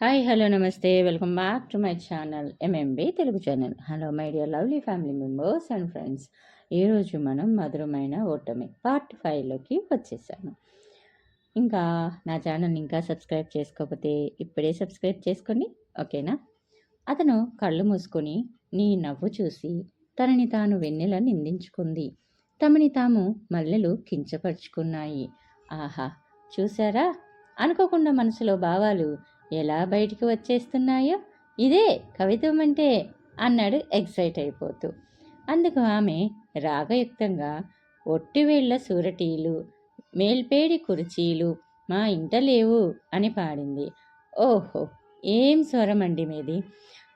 Hi hello నమస్తే welcome back to my channel MMB Telugu channel hello my dear lovely family members and friends ఈరోజు మనం మధురమైన ఓటమి part ఫైవ్లోకి వచ్చేసాను ఇంకా నా ఛానల్ ఇంకా సబ్స్క్రైబ్ చేసుకోకపోతే ఇప్పుడే సబ్స్క్రైబ్ చేసుకోండి ఓకేనా? అతను కళ్ళు మూసుకొని నీ నవ్వు చూసి తనని తాను వెన్నెల నిందించుకుంది. తమని తాము మల్లెలు కించపరుచుకున్నాయి. ఆహా చూసారా అనుకోకుండా మనసులో భావాలు ఎలా బయటికి వచ్చేస్తున్నాయో ఇదే కవిత్వం అంటే అన్నాడు ఎక్సైట్ అయిపోతూ. అందుకు ఆమె రాగయుక్తంగా ఒట్టివేళ్ళ సూరటీలు మేల్పేడి కుర్చీలు మా ఇంట లేవు అని పాడింది. ఓహో ఏం స్వరం అండి మీది?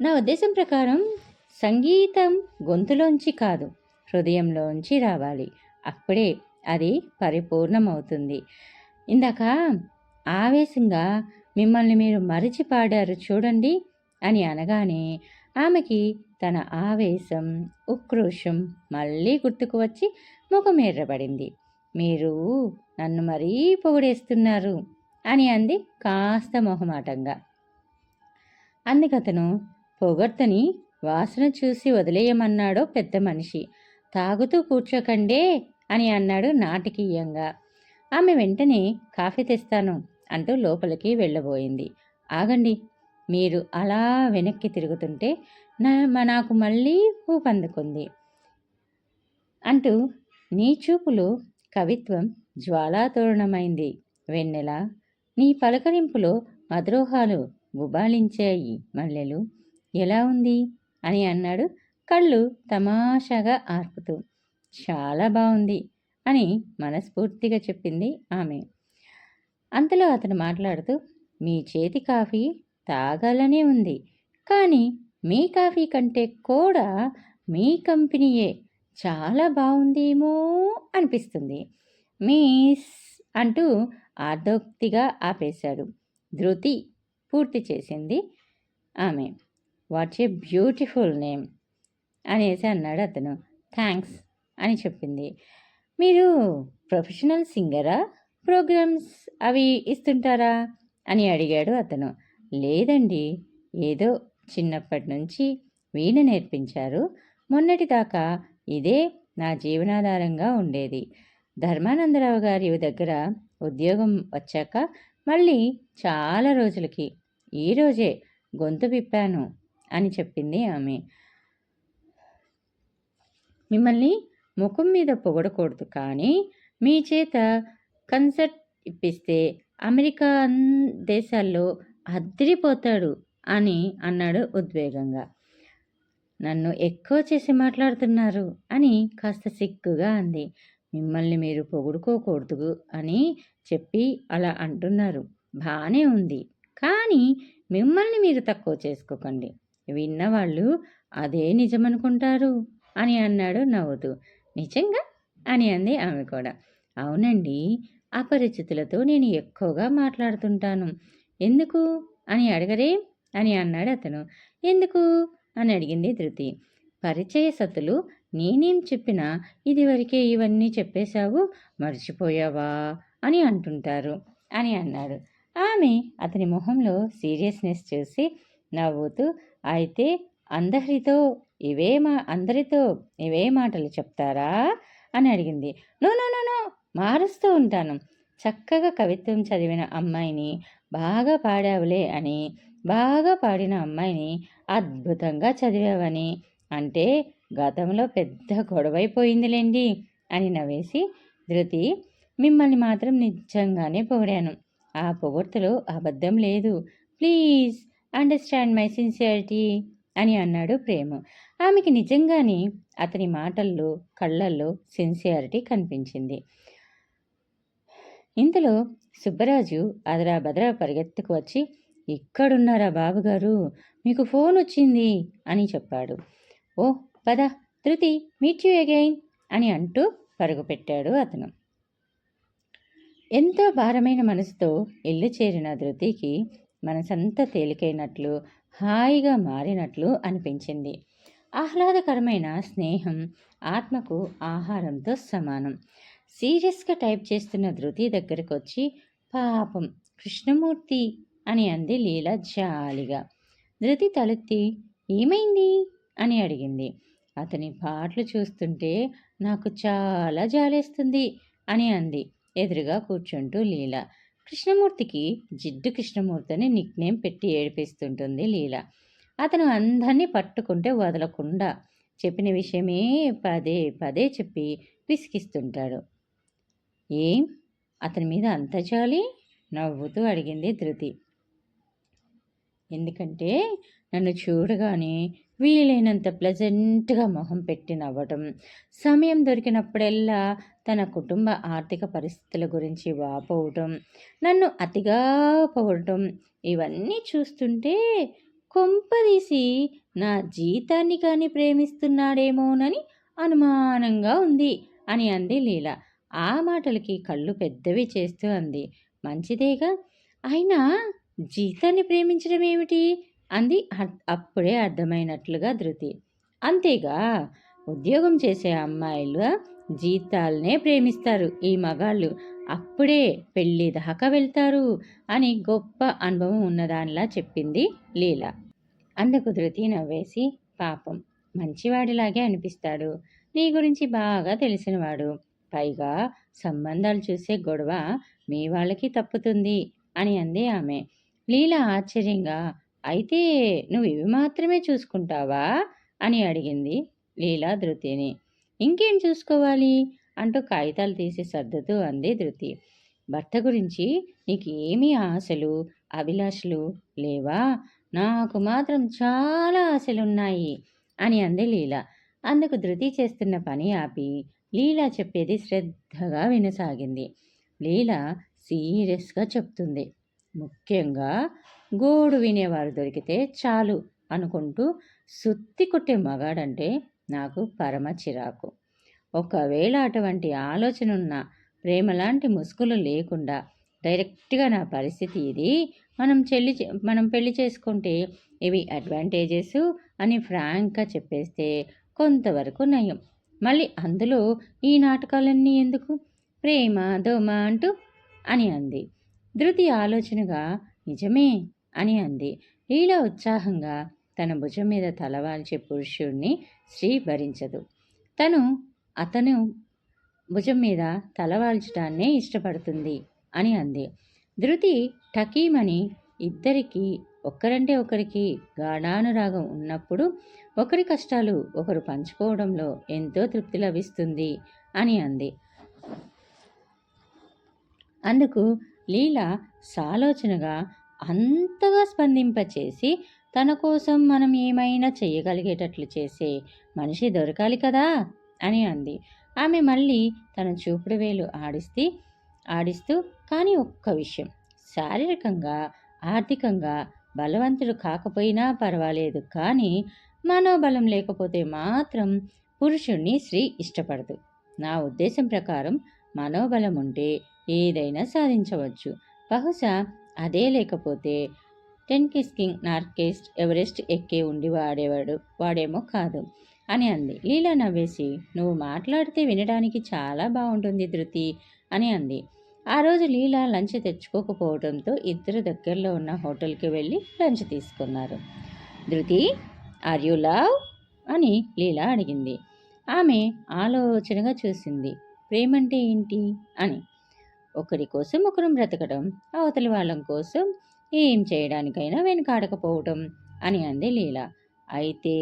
నా ఉద్దేశం ప్రకారం సంగీతం గొంతులోంచి కాదు హృదయంలోంచి రావాలి. అప్పుడే అది పరిపూర్ణమవుతుంది. ఇందాక ఆవేశంగా మిమ్మల్ని మీరు మరిచి పాడారు చూడండి అని అనగానే ఆమెకి తన ఆవేశం ఉక్రోషం మళ్ళీ గుర్తుకు వచ్చి ముఖం ఎర్రబడింది. మీరు నన్ను మరీ పొగిడేస్తున్నారు అని అంది కాస్త మొహమాటంగా. అందుకతను పొగడ్తని వాసన చూసి వదిలేయమన్నాడో పెద్ద మనిషి. తాగుతూ కూర్చోకండే అని అన్నాడు నాటకీయంగా. ఆమె వెంటనే కాఫీ తెస్తాను. అంటూ లోపలికి వెళ్ళబోయింది. ఆగండి మీరు అలా వెనక్కి తిరుగుతుంటే నా నాకు మళ్ళీ ఊపందుకుంది అంటూ నీ చూపులు కవిత్వం జ్వాలాతోరణమైంది. వెన్నెల నీ పలకరింపులో మద్రోహాలు గుబాళించాయి మల్లెలు ఎలా ఉంది? అని అన్నాడు కళ్ళు తమాషాగా ఆర్పుతూ. చాలా బాగుంది అని మనస్ఫూర్తిగా చెప్పింది ఆమె. అంతలో అతను మాట్లాడుతూ మీ చేతి కాఫీ తాగాలనే ఉంది. కానీ మీ కాఫీ కంటే కూడా మీ కంపెనీయే చాలా బాగుందేమో అనిపిస్తుంది. మీస్ అంటూ ఆర్దోక్తిగా ఆపేశాడు. ధృతి పూర్తి చేసింది ఆమె. వాట్స్ ఏ బ్యూటిఫుల్ నేమ్ అనేసి అన్నాడు అతను. థ్యాంక్స్ అని చెప్పింది. మీరు ప్రొఫెషనల్ సింగరా? ప్రోగ్రామ్స్ అవి ఇస్తుంటారా? అని అడిగాడు అతను. లేదండి ఏదో చిన్నప్పటి నుంచి వీణ నేర్పించారు. మొన్నటిదాకా ఇదే నా జీవనాధారంగా ఉండేది. ధర్మానందరావు గారి దగ్గర ఉద్యోగం వచ్చాక మళ్ళీ చాలా రోజులకి ఈరోజే గొంతు విప్పాను అని చెప్పింది ఆమె. మిమ్మల్ని ముఖం మీద పొగడకూడదు కానీ మీ చేత కన్సర్ట్ ఇప్పిస్తే అమెరికా దేశాల్లో అద్దరిపోతాడు అని అన్నాడు ఉద్వేగంగా. నన్ను ఎక్కువ చేసి మాట్లాడుతున్నారు అని కాస్త సిగ్గుగా అంది. మిమ్మల్ని మీరు పొగుడుకోకూడదు అని చెప్పి అలా అంటున్నారు. బాగానే ఉంది. కానీ మిమ్మల్ని మీరు తక్కువ చేసుకోకండి. విన్నవాళ్ళు అదే నిజమనుకుంటారు అని అన్నాడు నవ్వుతూ. నిజంగా? అని అంది ఆమె కూడా. అవునండి. అపరిచితులతో నేను ఎక్కువగా మాట్లాడుతుంటాను. ఎందుకు? అని అడగరే? అని అన్నాడు అతను. ఎందుకు? అని అడిగింది ధృతి. పరిచయ సతులు నేనేం చెప్పినా ఇదివరకే ఇవన్నీ చెప్పేశావు మర్చిపోయావా? అని అంటుంటారు. అని అన్నాడు. ఆమె అతని మొహంలో సీరియస్నెస్ చూసి నవ్వుతూ అయితే అందరితో ఇవే మా అందరితో ఇవే మాటలు చెప్తారా? అని అడిగింది. నో నో నో నో మారుస్తూ ఉంటాను. చక్కగా కవిత్వం చదివిన అమ్మాయిని బాగా పాడావులే అని బాగా పాడిన అమ్మాయిని అద్భుతంగా చదివావని అంటే గతంలో పెద్ద గొడవైపోయిందిలేండి అని నవ్వేసి ధృతి మిమ్మల్ని మాత్రం నిజంగానే పొగిడాను. ఆ పొగడ్తలో అబద్ధం లేదు. ప్లీజ్ అండర్స్టాండ్ మై సిన్సియారిటీ అని అన్నాడు ప్రేమ. ఆమెకి నిజంగానే అతని మాటల్లో కళ్ళల్లో సిన్సియారిటీ కనిపించింది. ఇంతలో సుబ్బరాజు అదరా బదరా పరిగెత్తుకు వచ్చి ఇక్కడున్నారా బాబుగారు? మీకు ఫోన్ వచ్చింది అని చెప్పాడు. ఓ పద ధృతి మీట్ యూ అగైన్ అని అంటూ పరుగుపెట్టాడు అతను. ఎంతో భారమైన మనసుతో ఇల్లు చేరిన ధృతికి మనసంతా తేలికైనట్లు హాయిగా మారినట్లు అనిపించింది. ఆహ్లాదకరమైన స్నేహం ఆత్మకు ఆహారంతో సమానం. సీరియస్గా టైప్ చేస్తున్న ధృతి దగ్గరకు వచ్చి పాపం కృష్ణమూర్తి అని అంది లీల జాలిగా. ధృతి తలెత్తి ఏమైంది? అని అడిగింది. అతని పాటలు చూస్తుంటే నాకు చాలా జాలేస్తుంది అని అంది ఎదురుగా కూర్చుంటూ లీల. కృష్ణమూర్తికి జిడ్డు కృష్ణమూర్తి అని నిక్నేమ్ పెట్టి ఏడిపిస్తుంటుంది లీల. అతను అందరినీ పట్టుకుంటే వదలకుండా చెప్పిన విషయమే పదే పదే చెప్పి విసిగిస్తుంటాడు ఏం? అతని మీద అంత జాలి? నవ్వుతూ అడిగింది ధృతి. ఎందుకంటే నన్ను చూడగానే వీలైనంత ప్లెజెంట్గా మొహం పెట్టి నవ్వటం సమయం దొరికినప్పుడెల్లా తన కుటుంబ ఆర్థిక పరిస్థితుల గురించి వాపోవటం నన్ను అతిగా పొగడటం ఇవన్నీ చూస్తుంటే కొంపదీసి నా జీతాన్ని కానీ ప్రేమిస్తున్నాడేమోనని అనుమానంగా ఉంది అని అంది లీల. ఆ మాటలకి కళ్ళు పెద్దవి చేస్తూ అంది. మంచిదేగా. అయినా జీతాన్ని ప్రేమించడం ఏమిటి? అంది అప్పుడే అర్థమైనట్లుగా ధృతి. అంతేగా. ఉద్యోగం చేసే అమ్మాయిలు జీతాలనే ప్రేమిస్తారు ఈ మగాళ్ళు అప్పుడే పెళ్ళి దాకా వెళ్తారు అని గొప్ప అనుభవం ఉన్నదానిలా చెప్పింది లీల. అందుకు ధృతి నవ్వేసి పాపం మంచివాడిలాగే అనిపిస్తాడు. నీ గురించి బాగా తెలిసినవాడు. పైగా సంబంధాలు చూసే గొడవ మీ వాళ్ళకి తప్పుతుంది అని అంది ఆమె. లీల ఆశ్చర్యంగా అయితే నువ్వు ఇవి మాత్రమే చూసుకుంటావా? అని అడిగింది లీలా ధృతిని. ఇంకేం చూసుకోవాలి? అంటూ కాగితాలు తీసి సర్దుతూ అంది ధృతి. భర్త గురించి నీకు ఏమీ ఆశలు అభిలాషలు లేవా? నాకు మాత్రం చాలా ఆశలున్నాయి అని అంది లీల. అందుకు ధృతి చేస్తున్న పని ఆపి లీలా చెప్పేది శ్రద్ధగా వినసాగింది. లీలా సీరియస్గా చెప్తుంది. ముఖ్యంగా గోడు వినేవారు దొరికితే చాలు అనుకుంటూ సుత్తి కొట్టే మగాడంటే నాకు పరమ చిరాకు. ఒకవేళ అటువంటి ఆలోచన ఉన్న ప్రేమలాంటి ముసుగులు లేకుండా డైరెక్ట్గా నా పరిస్థితి ఇది. మనం చెల్లి మనం పెళ్ళి చేసుకుంటే ఇవి అడ్వాంటేజెస్ అని ఫ్రాంక్గా చెప్పేస్తే కొంతవరకు నయం. మళ్ళీ అందులో ఈ నాటకాలన్నీ ఎందుకు? ప్రేమ దోమ అంటూ అని అంది. ధృతి ఆలోచనగా నిజమే అని అంది. లీల ఉత్సాహంగా తన భుజం మీద తలవాల్చే పురుషుణ్ణి స్త్రీ భరించదు తను అతను భుజం మీద తలవాల్చడాన్నే ఇష్టపడుతుంది అని అంది. ధృతి టకీమని ఇద్దరికీ ఒక్కరంటే ఒకరికి గాఢానురాగం ఉన్నప్పుడు ఒకరి కష్టాలు ఒకరు పంచుకోవడంలో ఎంతో తృప్తి లభిస్తుంది అని అంది. అందుకు లీల సాలోచనగా అంతగా స్పందింపచేసి తన కోసం మనం ఏమైనా చేయగలిగేటట్లు చేసే మనిషి దొరకాలి కదా అని అంది. ఆమె మళ్ళీ తన చూపుడు వేలు ఆడిస్తే ఆడిస్తూ కానీ ఒక్క విషయం. శారీరకంగా ఆర్థికంగా బలవంతుడు కాకపోయినా పర్వాలేదు కానీ మనోబలం లేకపోతే మాత్రం పురుషుణ్ణి స్త్రీ ఇష్టపడదు. నా ఉద్దేశం ప్రకారం మనోబలం ఉంటే ఏదైనా సాధించవచ్చు. బహుశా అదే లేకపోతే టెన్ కిస్కింగ్ నార్కేస్ట్ ఎవరెస్ట్ ఎక్కే ఉండి వాడేవాడు వాడేమో కాదు అని అంది. లీలా నవ్వేసి నువ్వు మాట్లాడితే వినడానికి చాలా బాగుంటుంది ధృతి అని అంది. ఆ రోజు లీలా లంచ్ తెచ్చుకోకపోవడంతో ఇద్దరు దగ్గరలో ఉన్న హోటల్కి వెళ్ళి లంచ్ తీసుకున్నారు. ధృతి ఆర్ యు లవ్? అని లీలా అడిగింది. ఆమె ఆలోచనగా చూసింది. ప్రేమంటే ఏంటి? అని. ఒకరి కోసం ఒకరు బ్రతకడం అవతలి వాళ్ళం కోసం ఏం చేయడానికైనా వెనుకాడకపోవటం అని అంది లీల. అయితే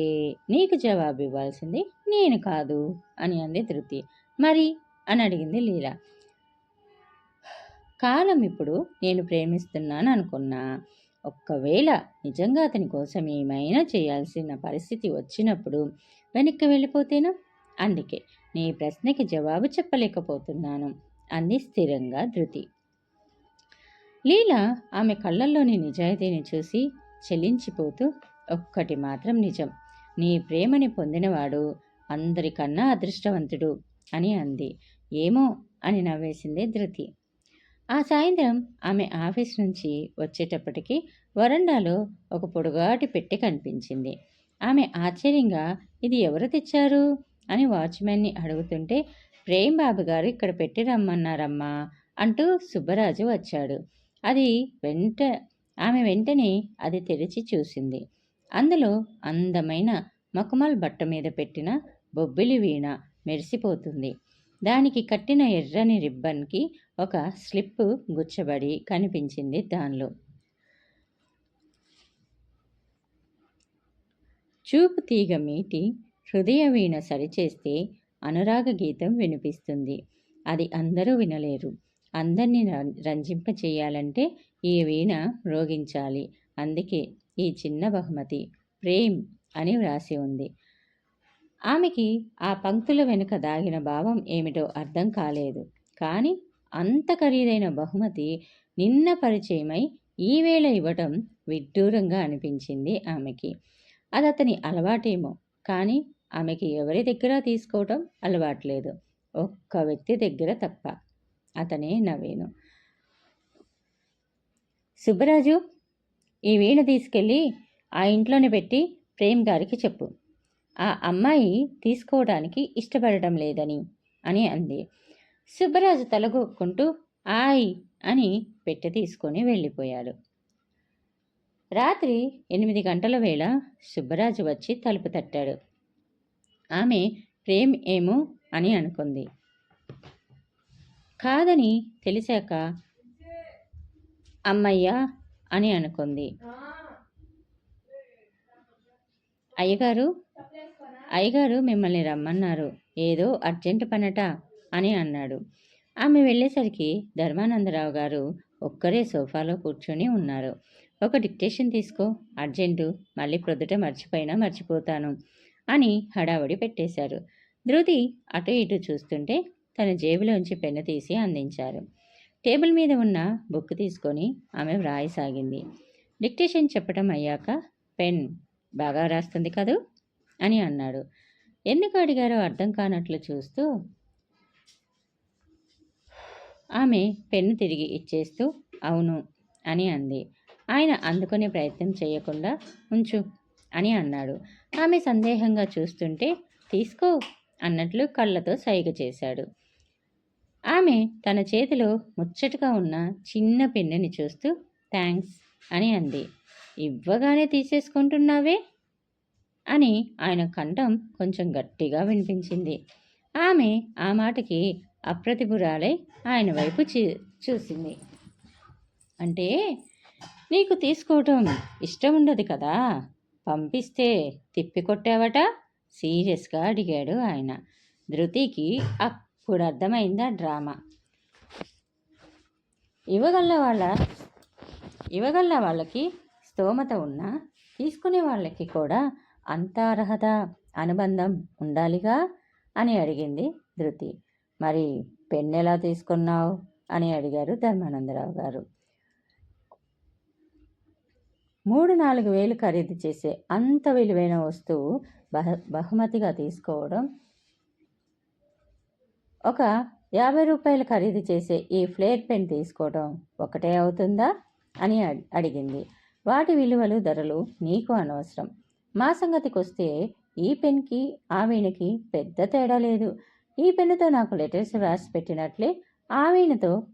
నీకు జవాబు ఇవ్వాల్సింది నేను కాదు అని అంది ధృతి. మరి? అని అడిగింది లీలా. కాలం ఇప్పుడు నేను ప్రేమిస్తున్నాను అనుకున్నా ఒక్కవేళ నిజంగా అతని కోసం ఏమైనా చేయాల్సిన పరిస్థితి వచ్చినప్పుడు వెనక్కి వెళ్ళిపోతేనా? అందుకే నీ ప్రశ్నకి జవాబు చెప్పలేకపోతున్నాను అంది స్థిరంగా ధృతి. లీల ఆమె కళ్ళల్లోని నిజాయితీని చూసి చెల్లించిపోతూ ఒక్కటి మాత్రం నిజం నీ ప్రేమని పొందినవాడు అందరికన్నా అదృష్టవంతుడు అని అంది. ఏమో అని నవ్వేసింది ధృతి. ఆ సాయంత్రం ఆమె ఆఫీస్ నుంచి వచ్చేటప్పటికి వరండాలో ఒక పొడుగాటి పెట్టి కనిపించింది. ఆమె ఆశ్చర్యంగా ఇది ఎవరు తెచ్చారు? అని వాచ్మెన్ని అడుగుతుంటే ప్రేమ్ బాబు గారు ఇక్కడ పెట్టి రమ్మన్నారమ్మా అంటూ సుబ్బరాజు వచ్చాడు. అది వెంట ఆమె వెంటనే అది తెరిచి చూసింది. అందులో అందమైన మకుమల్ బట్ట మీద పెట్టిన బొబ్బిలి వీణ మెరిసిపోతుంది. దానికి కట్టిన ఎర్రని రిబ్బన్కి ఒక స్లిప్ గుచ్చబడి కనిపించింది దానిలో. చూపు తీగ మీటి హృదయ వీణ సరిచేస్తే అనురాగ గీతం వినిపిస్తుంది. అది అందరూ వినలేరు. అందరినీ రంజింప చేయాలంటే ఈ వీణ రోగించాలి. అందుకే ఈ చిన్న బహుమతి ప్రేమ్ అని వ్రాసి ఉంది. ఆమెకి ఆ పంక్తుల వెనుక దాగిన భావం ఏమిటో అర్థం కాలేదు. కానీ అంత ఖరీదైన బహుమతి నిన్న పరిచయమై ఈవేళ ఇవ్వటం విడ్డూరంగా అనిపించింది ఆమెకి. అది అతని అలవాటేమో కానీ ఆమెకి ఎవరి దగ్గర తీసుకోవటం అలవాట్లేదు. ఒక్క వ్యక్తి దగ్గర తప్ప. అతనే నవీను సుబ్బరాజు ఈ వీణ తీసుకెళ్ళి ఆ ఇంట్లోనే పెట్టి ప్రేమ్ గారికి చెప్పు. ఆ అమ్మాయి తీసుకోవడానికి ఇష్టపడటం లేదని అని అంది. సుబ్బరాజు తలగొక్కుంటూ ఆయ్ అని పెట్టె తీసుకొని వెళ్ళిపోయాడు. రాత్రి ఎనిమిది గంటల వేళ సుబ్బరాజు వచ్చి తలుపు తట్టాడు. ఆమె ప్రేమ్ ఏమో అని అనుకుంది. కాదని తెలిసాక అమ్మయ్యా అని అనుకుంది. అయ్యగారు అయ్యగారు మిమ్మల్ని రమ్మన్నారు. ఏదో అర్జెంటు పనట. అని అన్నాడు. ఆమె వెళ్ళేసరికి ధర్మానందరావు గారు ఒక్కరే సోఫాలో కూర్చొని ఉన్నారు. ఒక డిక్టేషన్ తీసుకో అర్జెంటు మళ్ళీ ప్రొద్దుట మర్చిపోయినా మర్చిపోతాను అని హడావడి పెట్టేశారు. ధృతి అటు ఇటు చూస్తుంటే తన జేబులోంచి పెన్ను తీసి అందించారు. టేబుల్ మీద ఉన్న బుక్ తీసుకొని ఆమె వ్రాయసాగింది. డిక్టేషన్ చెప్పడం అయ్యాక పెన్ బాగా రాస్తుంది కదూ? అని అన్నాడు. ఎందుకు అడిగారో అర్థం కానట్లు చూస్తూ ఆమె పెన్ను తిరిగి ఇచ్చేస్తూ అవును అని అంది. ఆయన అందుకునే ప్రయత్నం చేయకుండా ఉంచు అని అన్నాడు. ఆమె సందేహంగా చూస్తుంటే తీసుకో అన్నట్లు కళ్ళతో సైగ చేశాడు. ఆమె తన చేతిలో ముచ్చటగా ఉన్న చిన్న పెన్నుని చూస్తూ థ్యాంక్స్ అని అంది. ఇవ్వగానే తీసేసుకుంటున్నావే అని ఆయన కంఠం కొంచెం గట్టిగా వినిపించింది. ఆమె ఆ మాటకి అప్రతిభురాలై ఆయన వైపు చూసింది. అంటే నీకు తీసుకోవటం ఇష్టం ఉండదు కదా? పంపిస్తే తిప్పికొట్టావట సీరియస్గా అడిగాడు ఆయన. ధృతికి అప్పుడు అర్థమైందా డ్రామా. ఇవ్వగల వాళ్ళ? ఇవ్వగల వాళ్ళకి? స్తోమత ఉన్నా? తీసుకునే వాళ్ళకి కూడా అంత అర్హత అనుబంధం ఉండాలిగా? అని అడిగింది ధృతి. మరి పెన్నెలా తీసుకున్నావు? అని అడిగారు ధర్మానందరావు గారు. మూడు నాలుగు వేలు ఖరీదు చేసే అంత విలువైన వస్తువు బహ బహుమతిగా తీసుకోవడం ఒక యాభై రూపాయలు ఖరీదు చేసే ఈ ఫ్లేర్ పెన్ తీసుకోవడం ఒకటే అవుతుందా? అని అడిగింది. వాటి విలువలు ధరలు నీకు అనవసరం. మా సంగతికి వస్తే ఈ పెన్కి ఆ వీణకి పెద్ద తేడా లేదు. ఈ పెన్నుతో నాకు లెటర్స్ రాసి పెట్టినట్లే. ఆ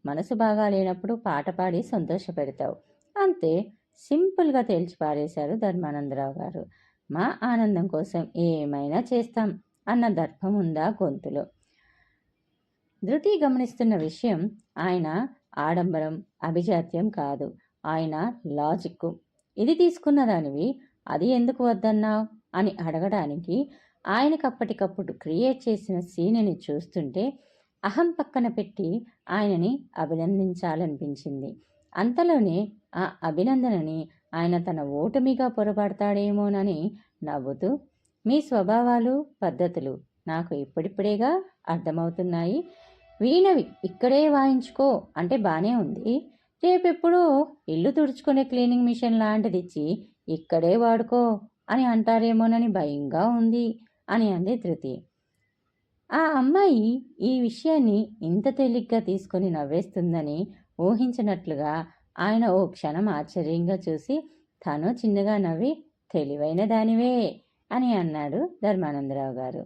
మనసు బాగా లేనప్పుడు పాట పాడి సంతోషపెడతావు. అంతే సింపుల్గా తేల్చి పారేశారు ధర్మానందరావు గారు. మా ఆనందం కోసం ఏమైనా చేస్తాం అన్న దర్భం ఉందా గొంతులో. ధృతి గమనిస్తున్న విషయం ఆయన ఆడంబరం అభిజాత్యం కాదు. ఆయన లాజిక్ ఇది తీసుకున్న దానివి అది ఎందుకు వద్దన్నావు అని అడగడానికి ఆయనకు అప్పటికప్పుడు క్రియేట్ చేసిన సీనుని చూస్తుంటే అహం పక్కన పెట్టి ఆయనని అభినందించాలనిపించింది. అంతలోనే ఆ అభినందనని ఆయన తన ఓటమిగా పొరపడతాడేమోనని నవ్వుతూ మీ స్వభావాలు పద్ధతులు నాకు ఇప్పుడిప్పుడేగా అర్థమవుతున్నాయి. వీణవి ఇక్కడే వాయించుకో అంటే బాగానే ఉంది. రేపెప్పుడో ఇల్లు తుడుచుకునే క్లీనింగ్ మిషన్ లాంటిది ఇచ్చి ఇక్కడే వాడుకో అని అంటారేమోనని భయంగా ఉంది. అని అంది ధృతి. ఆ అమ్మాయి ఈ విషయాన్ని ఇంత తేలిగ్గా తీసుకొని నవ్వేస్తుందని ఊహించినట్లుగా ఆయన ఓ క్షణం ఆశ్చర్యంగా చూసి తను చిన్నగా నవ్వి తెలివైన దానివే అని అన్నాడు ధర్మానందరావు గారు.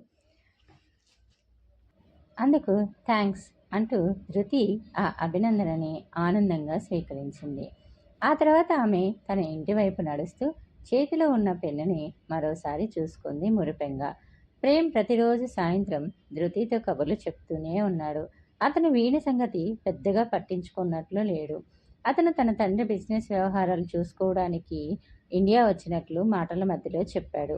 అందుకు థ్యాంక్స్ అంటూ ధృతి ఆ అభినందనని ఆనందంగా స్వీకరించింది. ఆ తర్వాత ఆమె తన ఇంటి వైపు నడుస్తూ చేతిలో ఉన్న పెన్నుని మరోసారి చూసుకుంది మురిపెంగా. ప్రేమ్ ప్రతిరోజు సాయంత్రం ధృతితో కబుర్లు చెప్తూనే ఉన్నాడు. అతను వీణి సంగతి పెద్దగా పట్టించుకున్నట్లు లేడు. అతను తన తండ్రి బిజినెస్ వ్యవహారాలు చూసుకోవడానికి ఇండియా వచ్చినట్లు మాటల మధ్యలో చెప్పాడు.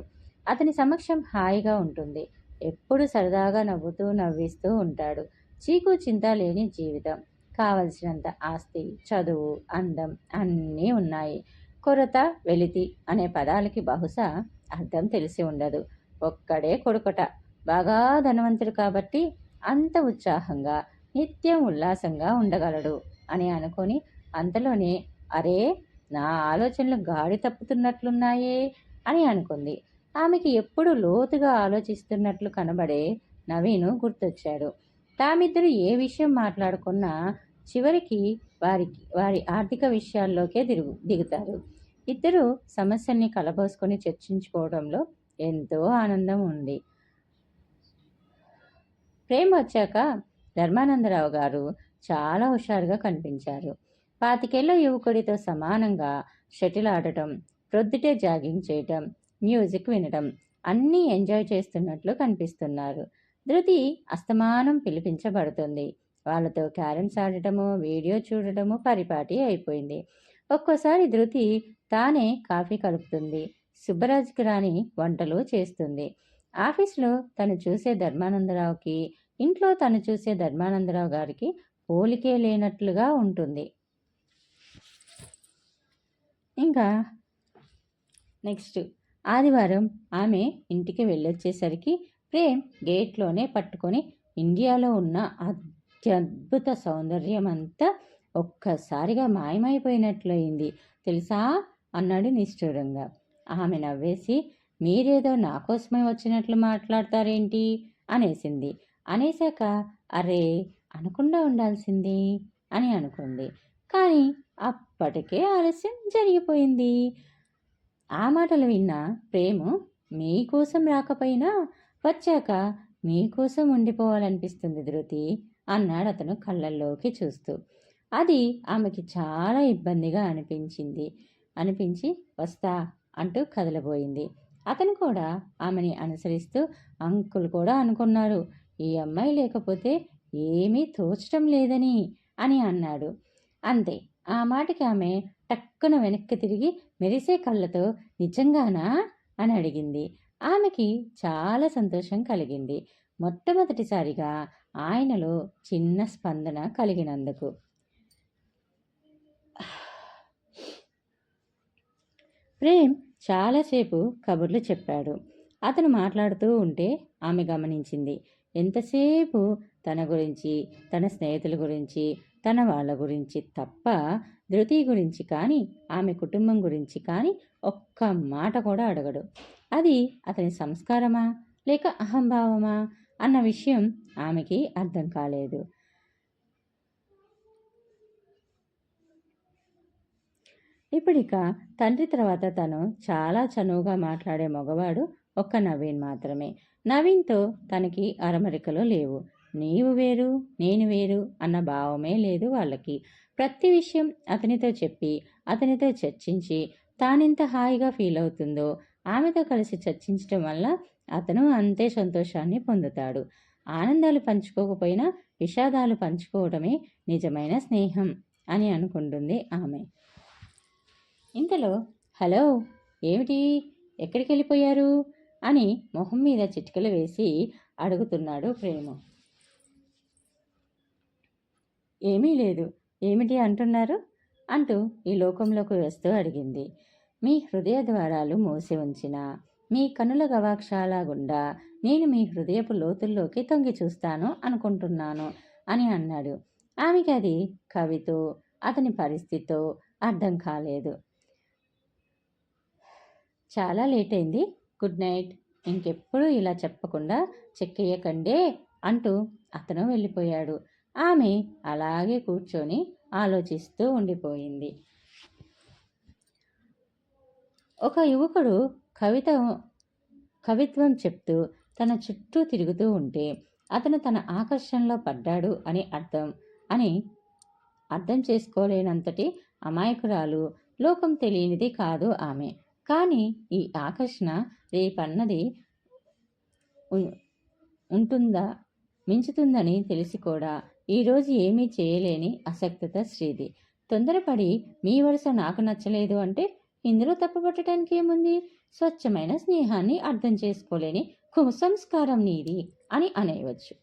అతని సమక్షం హాయిగా ఉంటుంది. ఎప్పుడు సరదాగా నవ్వుతూ నవ్విస్తూ ఉంటాడు. చీకు చింత లేని జీవితం. కావలసినంత ఆస్తి చదువు అందం అన్నీ ఉన్నాయి. కొరత వెలితి అనే పదాలకి బహుశా అర్థం తెలిసి ఉండదు. ఒక్కడే కొడుకట. బాగా ధనవంతుడు కాబట్టి అంత ఉత్సాహంగా నిత్యం ఉల్లాసంగా ఉండగలడు అని అనుకొని అంతలోనే అరే నా ఆలోచనలు గాడి తప్పుతున్నట్లున్నాయే అని అనుకుంది. ఆమెకి ఎప్పుడు లోతుగా ఆలోచిస్తున్నట్లు కనబడే నవీను గుర్తొచ్చాడు. తామిద్దరు ఏ విషయం మాట్లాడుకున్నా చివరికి వారికి వారి ఆర్థిక విషయాల్లోకే దిగు దిగుతారు. ఇద్దరు సమస్యల్ని కలబోసుకొని చర్చించుకోవడంలో ఎంతో ఆనందం ఉంది ప్రేమ వచ్చాక ధర్మానందరావు గారు చాలా హుషారుగా కనిపించారు. పాతికేళ్ళ యువకుడితో సమానంగా షటిల్ ఆడటం ప్రొద్దుటే జాగింగ్ చేయటం మ్యూజిక్ వినటం అన్నీ ఎంజాయ్ చేస్తున్నట్లు కనిపిస్తున్నారు. ధృతి అస్తమానం పిలిపించబడుతుంది. వాళ్ళతో క్యారమ్స్ ఆడటము వీడియో చూడటము పరిపాటి అయిపోయింది. ఒక్కోసారి ధృతి తానే కాఫీ కలుపుతుంది. సుబ్బరాజుకి రాని వంటలు చేస్తుంది. ఆఫీస్లో తను చూసే ధర్మానందరావుకి ఇంట్లో తను చూసే ధర్మానందరావు గారికి పోలికే లేనట్లుగా ఉంటుంది. ఇంకా నెక్స్ట్. ఆదివారం ఆమె ఇంటికి వెళ్ళొచ్చేసరికి ప్రేమ్ గేట్లోనే పట్టుకొని ఇండియాలో ఉన్న అత్యద్భుత సౌందర్యం అంతా ఒక్కసారిగా మాయమైపోయినట్లయింది. తెలుసా? అన్నాడు నిష్ఠూరంగా. ఆమె నవ్వేసి మీరేదో నా కోసమే వచ్చినట్లు మాట్లాడతారేంటి? అనేసింది. అనేశాక అరే అనకుండా ఉండాల్సింది అని అనుకుంది. కానీ అప్పటికే ఆలస్యం జరిగిపోయింది. ఆ మాటలు విన్న ప్రేము మీకోసం రాకపోయినా వచ్చాక మీకోసం ఉండిపోవాలనిపిస్తుంది ధృతి అన్నాడు అతను కళ్ళల్లోకి చూస్తూ. అది ఆమెకి చాలా ఇబ్బందిగా అనిపించింది. అనిపించి వస్తా అంటూ కదలబోయింది. అతను కూడా ఆమెని అనుసరిస్తూ అంకుల్ కూడా అనుకున్నారు. ఈ అమ్మాయి లేకపోతే ఏమీ తోచటం లేదని అని అన్నాడు. అంతే ఆ మాటకి ఆమె టక్కున వెనక్కి తిరిగి మెరిసే కళ్ళతో నిజంగానా అని అడిగింది. ఆమెకి చాలా సంతోషం కలిగింది. మొట్టమొదటిసారిగా ఆయనలో చిన్న స్పందన కలిగినందుకు. ప్రేమ్ చాలాసేపు కబుర్లు చెప్పాడు. అతను మాట్లాడుతూ ఉంటే ఆమె గమనించింది. ఎంతసేపు తన గురించి తన స్నేహితుల గురించి తన వాళ్ళ గురించి తప్ప ధృతి గురించి కానీ ఆమె కుటుంబం గురించి కానీ ఒక్క మాట కూడా అడగడు. అది అతని సంస్కారమా లేక అహంభావమా అన్న విషయం ఆమెకి అర్థం కాలేదు. ఇప్పుడిక తండ్రి తర్వాత తను చాలా చనువుగా మాట్లాడే మగవాడు ఒక్క నవీన్ మాత్రమే. నవీన్తో తనకి అరమరికలు లేవు. నీవు వేరు నేను వేరు అన్న భావమే లేదు వాళ్ళకి. ప్రతి విషయం అతనితో చెప్పి అతనితో చర్చించి తానెంత హాయిగా ఫీల్ అవుతుందో ఆమెతో కలిసి చర్చించడం వల్ల అతను అంతే సంతోషాన్ని పొందుతాడు. ఆనందాలు పంచుకోకపోయినా విషాదాలు పంచుకోవడమే నిజమైన స్నేహం అని అనుకుంటుంది ఆమె. ఇంతలో హలో ఏమిటి? ఎక్కడికి వెళ్ళిపోయారు? అని మొహం మీద చిటికలు వేసి అడుగుతున్నాడు ప్రేమ. ఏమీ లేదు. ఏమిటి అంటున్నారు? అంటూ ఈ లోకంలోకి వస్తూ అడిగింది. మీ హృదయ ద్వారాలు మూసి ఉంచిన మీ కనుల గవాక్షాల గుండా నేను మీ హృదయపు లోతుల్లోకి తొంగి చూస్తాను అనుకుంటున్నాను అని అన్నాడు. ఆమెకి అది కవితో అతని పరిస్థితితో అర్థం కాలేదు. చాలా లేట్ అయింది గుడ్ నైట్. ఇంకెప్పుడు ఇలా చెప్పకుండా చెక్కేయకండే అంటూ అతను వెళ్ళిపోయాడు. ఆమె అలాగే కూర్చొని ఆలోచిస్తూ ఉండిపోయింది. ఒక యువకుడు కవిత కవిత్వం చెప్తూ తన చుట్టూ తిరుగుతూ ఉంటే అతను తన ఆకర్షణలో పడ్డాడు అని అర్థం అని అర్థం చేసుకోలేనంతటి అమాయకురాలు లోకం తెలియనిది కాదు ఆమె. కానీ ఈ ఆకర్షణ రేపన్నది ఉంటుందా? మించుతుందని తెలిసి కూడా ఈరోజు ఏమీ చేయలేని అసక్తత శ్రీది. తొందరపడి మీ వరుస నాకు నచ్చలేదు అంటే ఇందులో తప్పుపట్టడానికి ఏముంది? స్వచ్ఛమైన స్నేహాన్ని అర్థం చేసుకోలేని కుసంస్కారం నీది అని అనేయవచ్చు.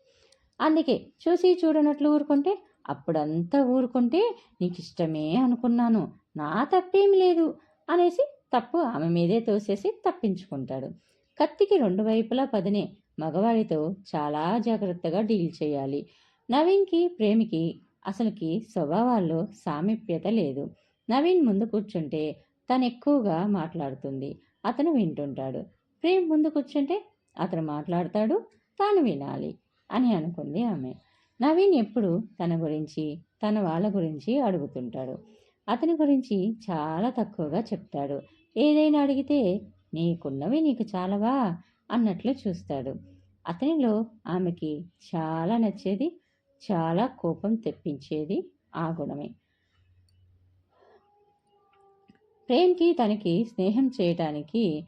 అందుకే చూసి చూడనట్లు ఊరుకుంటే అప్పుడంతా ఊరుకుంటే నీకు ఇష్టమే అనుకున్నాను. నా తప్పేం లేదు అనేసి తప్పు ఆమె మీదే తోసేసి తప్పించుకుంటాడు. కత్తికి రెండు వైపులా పదినే మగవాడితో చాలా జాగ్రత్తగా డీల్ చేయాలి. నవీన్కి ప్రేమికి అసలుకి స్వభావాల్లో సామీప్యత లేదు. నవీన్ ముందు కూర్చుంటే తను ఎక్కువగా మాట్లాడుతుంది. అతను వింటుంటాడు. ప్రేమ్ ముందు కూర్చుంటే అతను మాట్లాడతాడు తాను వినాలి అని అనుకుంది ఆమె. నవీన్ ఎప్పుడు తన గురించి తన వాళ్ళ గురించి అడుగుతుంటాడు. అతని గురించి చాలా తక్కువగా చెప్తాడు. ఏదైనా అడిగితే నీకున్నవి నీకు చాలవా? అన్నట్లు చూస్తాడు. అతనిలో ఆమెకి చాలా నచ్చేది చాలా కోపం తెప్పించేది ఆ గుణమే. ప్రేమ్కి తనకి స్నేహం చేయటానికి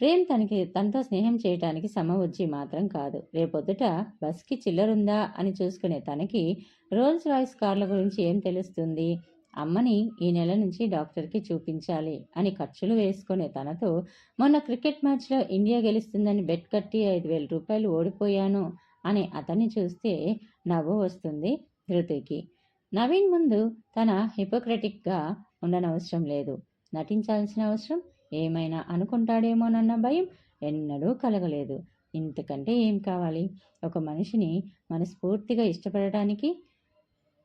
ప్రేమ్ తనకి తనతో స్నేహం చేయటానికి సమవచ్చి మాత్రం కాదు. రేపొద్దుట బస్కి చిల్లరుందా అని చూసుకునే తనకి రోల్స్ రాయిస్ కార్ల గురించి ఏం తెలుస్తుంది? అమ్మని ఈ నెల నుంచి డాక్టర్కి చూపించాలి అని ఖర్చులు వేసుకునే తనతో మొన్న క్రికెట్ మ్యాచ్లో ఇండియా గెలుస్తుందని బెట్ కట్టి ఐదు వేల రూపాయలు ఓడిపోయాను అని అతన్ని చూస్తే నవ్వు వస్తుంది ధృతికి నవీన్ ముందు తన హిపోక్రటిక్గా ఉండనవసరం లేదు. నటించాల్సిన అవసరం ఏమైనా అనుకుంటాడేమోనన్న భయం ఎన్నడూ కలగలేదు. ఇంతకంటే ఏం కావాలి? ఒక మనిషిని మనస్ఫూర్తిగా ఇష్టపడటానికి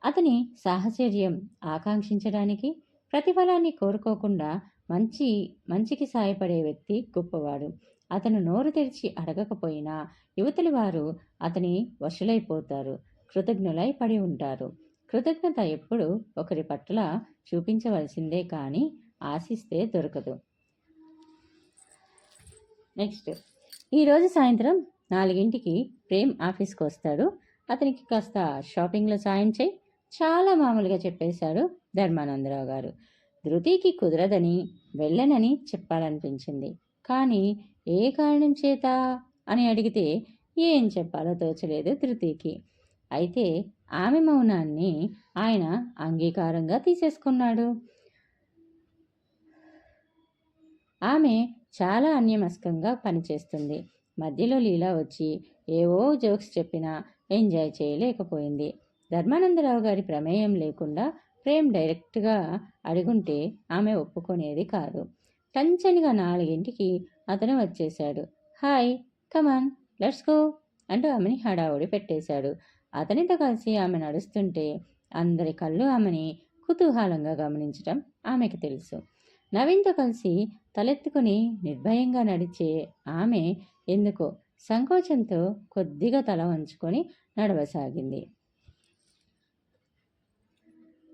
అతని సాహచర్యం ఆకాంక్షించడానికి ప్రతిఫలాన్ని కోరుకోకుండా మంచి మంచికి సాయపడే వ్యక్తి గొప్పవాడు. అతను నోరు తెరిచి అడగకపోయినా యువతలి వారు అతని వశులైపోతారు కృతజ్ఞులై పడి ఉంటారు. కృతజ్ఞత ఎప్పుడు ఒకరి పట్ల చూపించవలసిందే కానీ ఆశిస్తే దొరకదు. నెక్స్ట్ ఈరోజు సాయంత్రం నాలుగింటికి ప్రేమ్ ఆఫీస్కి వస్తాడు అతనికి కాస్త షాపింగ్లో సాయం చేయి. చాలా మామూలుగా చెప్పేశాడు ధర్మానందరావు గారు. ధృతికి కుదరదని వెళ్ళనని చెప్పాలనిపించింది. కానీ ఏ కారణం చేత? అని అడిగితే ఏం చెప్పాలో తోచలేదు ధృతికి. అయితే ఆమె మౌనాన్ని ఆయన అంగీకారంగా తీసేసుకున్నాడు. ఆమె చాలా అన్యమస్కంగా పనిచేస్తుంది. మధ్యలో లీలా వచ్చి ఏవో జోక్స్ చెప్పినా ఎంజాయ్ చేయలేకపోయింది. ధర్మానందరావు గారి ప్రమేయం లేకుండా ప్రేమ్ డైరెక్ట్గా అడుగుంటే ఆమె ఒప్పుకునేది కాదు. టంచనిగా నాలుగింటికి అతను వచ్చేశాడు. హాయ్ కమాన్ లెట్స్ గో అంటూ ఆమెని హడావుడి పెట్టేశాడు. అతనితో కలిసి ఆమె నడుస్తుంటే అందరి కళ్ళు ఆమెని కుతూహలంగా గమనించడం ఆమెకు తెలుసు. నవీన్తో కలిసి తలెత్తుకుని నిర్భయంగా నడిచే ఆమె ఎందుకో సంకోచంతో కొద్దిగా తల వంచుకొని నడవసాగింది.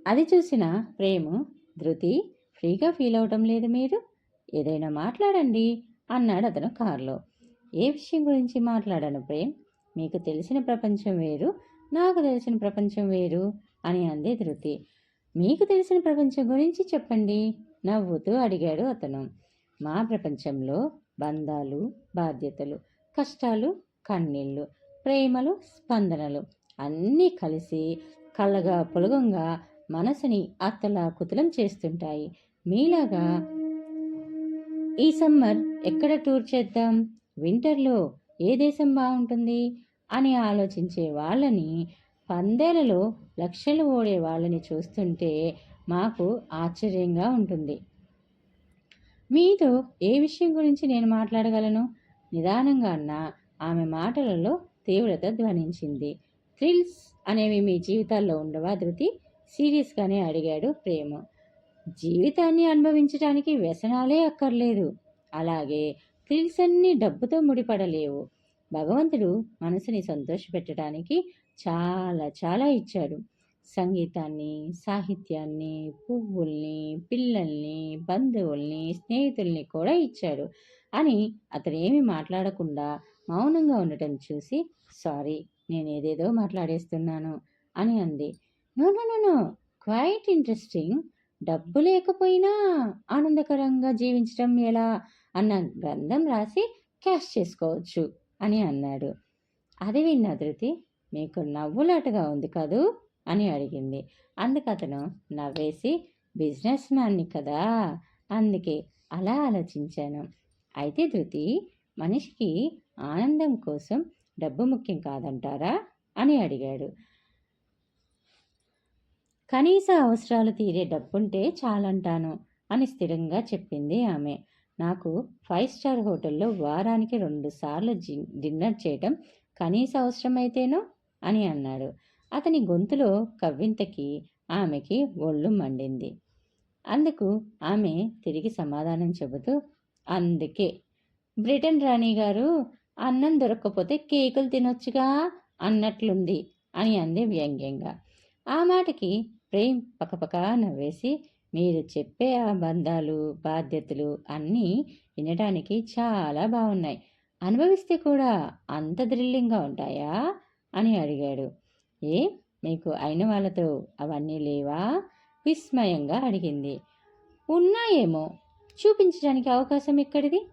అది చూసిన ప్రేము ధృతి ఫ్రీగా ఫీల్ అవటం లేదు మీరు. ఏదైనా మాట్లాడండి అన్నాడు అతను కారులో. ఏ విషయం గురించి మాట్లాడాను ప్రేమ్? మీకు తెలిసిన ప్రపంచం వేరు నాకు తెలిసిన ప్రపంచం వేరు అని అంది ధృతి. మీకు తెలిసిన ప్రపంచం గురించి చెప్పండి నవ్వుతూ అడిగాడు అతను. మా ప్రపంచంలో బంధాలు బాధ్యతలు కష్టాలు కన్నీళ్ళు ప్రేమలు స్పందనలు అన్నీ కలిసి కళ్ళగా పొలగంగా మనసుని అత్తలా కుతలం చేస్తుంటాయి. మీలాగా ఈ సమ్మర్ ఎక్కడ టూర్ చేద్దాం? వింటర్లో ఏ దేశం బాగుంటుంది? అని ఆలోచించే వాళ్ళని పందేలలో లక్షలు ఓడే వాళ్ళని చూస్తుంటే మాకు ఆశ్చర్యంగా ఉంటుంది. మీతో ఏ విషయం గురించి నేను మాట్లాడగలను? నిదానంగా అన్న ఆమె మాటలలో తీవ్రత ధ్వనించింది. థ్రిల్స్ అనేవి మీ జీవితాల్లో ఉండవా ధృతి? సీరియస్గానే అడిగాడు ప్రేమ. జీవితాన్ని అనుభవించడానికి వ్యసనాలే అక్కర్లేదు. అలాగే థ్రిల్స్ అన్నీ డబ్బుతో ముడిపడలేవు. భగవంతుడు మనసుని సంతోషపెట్టడానికి చాలా చాలా ఇచ్చాడు. సంగీతాన్ని సాహిత్యాన్ని పువ్వుల్ని పిల్లల్ని బంధువుల్ని స్నేహితుల్ని కూడా ఇచ్చాడు. అని అతనేమి మాట్లాడకుండా మౌనంగా ఉండటం చూసి సారీ నేను ఏదేదో మాట్లాడేస్తున్నాను అని అంది. No no no no. Quite interesting డబ్బు లేకపోయినా ఆనందకరంగా జీవించడం ఎలా అన్న గ్రంథం రాసి క్యాష్ చేసుకోవచ్చు అని అన్నాడు. అది విన్న ధృతి మీకు నవ్వులాటగా ఉంది కదూ? అని అడిగింది. అందుకతను నవ్వేసి బిజినెస్ మ్యాన్ని కదా? అందుకే అలా ఆలోచించాను. అయితే ధృతి మనిషికి ఆనందం కోసం డబ్బు ముఖ్యం కాదంటారా? అని అడిగాడు. కనీస అవసరాలు తీరే డబ్బుంటే చాలంటాను అని స్థిరంగా చెప్పింది ఆమె. నాకు ఫైవ్ స్టార్ హోటల్లో వారానికి రెండు సార్లు డిన్నర్ చేయటం కనీస అవసరమైతేనో అని అన్నాడు. అతని గొంతులో కవ్వింతకి ఆమెకి ఒళ్ళు మండింది. అందుకు ఆమె తిరిగి సమాధానం చెబుతూ అందుకే. బ్రిటన్ రాణి గారు అన్నం దొరక్కపోతే కేకులు తినొచ్చుగా అన్నట్లుంది అని అంది వ్యంగ్యంగా. ఆ మాటకి ప్రేమ్ పకపక నవ్వేసి మీరు చెప్పే ఆ బంధాలు బాధ్యతలు అన్నీ వినడానికి చాలా బాగున్నాయి అనుభవిస్తే కూడా అంత థ్రిల్లింగ్గా ఉంటాయా? అని అడిగాడు. ఏ? మీకు అయిన వాళ్ళతో అవన్నీ లేవా? విస్మయంగా అడిగింది. ఉన్నాయేమో. చూపించడానికి అవకాశం ఎక్కడిది?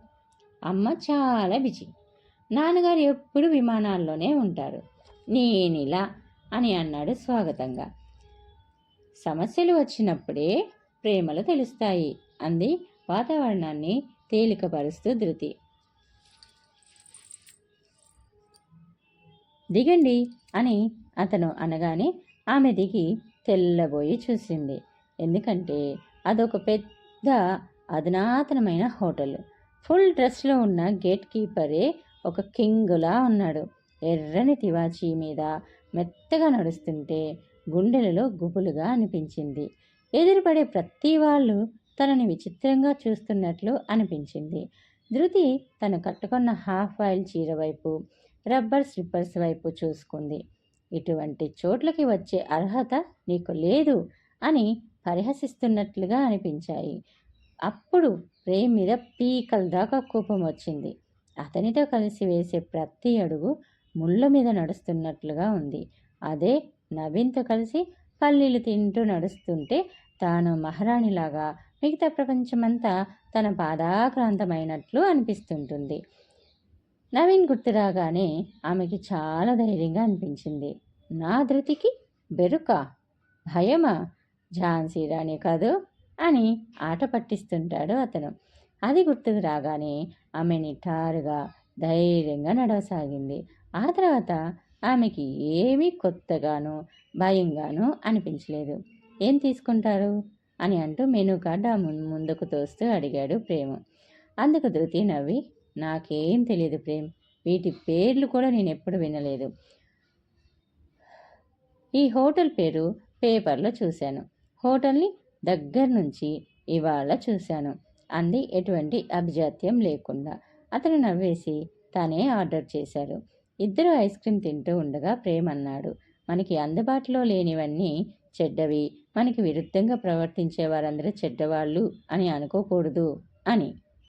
అమ్మ చాలా బిజీ. నాన్నగారు ఎప్పుడు విమానాల్లోనే ఉంటారు. నేనిలా అని అన్నాడు స్వాగతంగా. సమస్యలు వచ్చినప్పుడే ప్రేమలు తెలుస్తాయి. అంది వాతావరణాన్ని తేలికపరుస్తూ ధృతి. దిగండి అని అతను అనగానే ఆమె దిగి తెల్లబోయి చూసింది. ఎందుకంటే అదొక పెద్ద అధునాతనమైన హోటల్. ఫుల్ డ్రెస్లో ఉన్న గేట్ కీపరే ఒక కింగులా ఉన్నాడు. ఎర్రని తివాచీ మీద మెత్తగా నడుస్తుంటే గుండెలలో గుబులుగా అనిపించింది. ఎదురుపడే ప్రతి వాళ్ళు తనని విచిత్రంగా చూస్తున్నట్లు అనిపించింది. ధృతి తను కట్టుకున్న హాఫ్ ఆయిల్ చీర వైపు రబ్బర్ స్లిప్పర్స్ వైపు చూసుకుంది. ఇటువంటి చోట్లకి వచ్చే అర్హత నీకు లేదు అని పరిహసిస్తున్నట్లుగా అనిపించాయి. అప్పుడు ప్రేమ్ మీద పీకల దాకా కోపం వచ్చింది. అతనితో కలిసి వేసే ప్రతి అడుగు ముళ్ళ మీద నడుస్తున్నట్లుగా ఉంది. అదే నవీన్తో కలిసి పల్లీలు తింటూ నడుస్తుంటే తాను మహారాణిలాగా మిగతా ప్రపంచమంతా తన పాదాక్రాంతమైనట్లు అనిపిస్తుంటుంది. నవీన్ గుర్తు రాగానే ఆమెకి చాలా ధైర్యంగా అనిపించింది. నా ధృతికి బెరుక? భయమా? ఝాన్సీ రాణి కాదు అని ఆట పట్టిస్తుంటాడు అతను. అది గుర్తుకు రాగానే ఆమె నిఠారుగా ధైర్యంగా నడవసాగింది. ఆ తర్వాత ఆమెకి ఏమీ కొత్తగాను భయంగాను అనిపించలేదు. ఏం తీసుకుంటారు? అని అంటూ మెనూ కార్డు ఆ ముందుకు తోస్తూ అడిగాడు ప్రేమ. అందుకు ధృతి నవ్వి నాకేం తెలియదు ప్రేమ్. వీటి పేర్లు కూడా నేను ఎప్పుడు వినలేదు. ఈ హోటల్ పేరు పేపర్లో చూశాను. హోటల్ని దగ్గర నుంచి ఇవాళ చూశాను అంది ఎటువంటి అభిజాత్యం లేకుండా. అతను నవ్వేసి తనే ఆర్డర్ చేశారు ఇద్దరు ఐస్ క్రీమ్ తింటూ ఉండగా ప్రేమ్ అన్నాడు మనకి అందుబాటులో లేనివన్నీ చెడ్డవి. మనకి విరుద్ధంగా ప్రవర్తించే వారందరూ చెడ్డవాళ్ళు అని అనుకోకూడదు అని.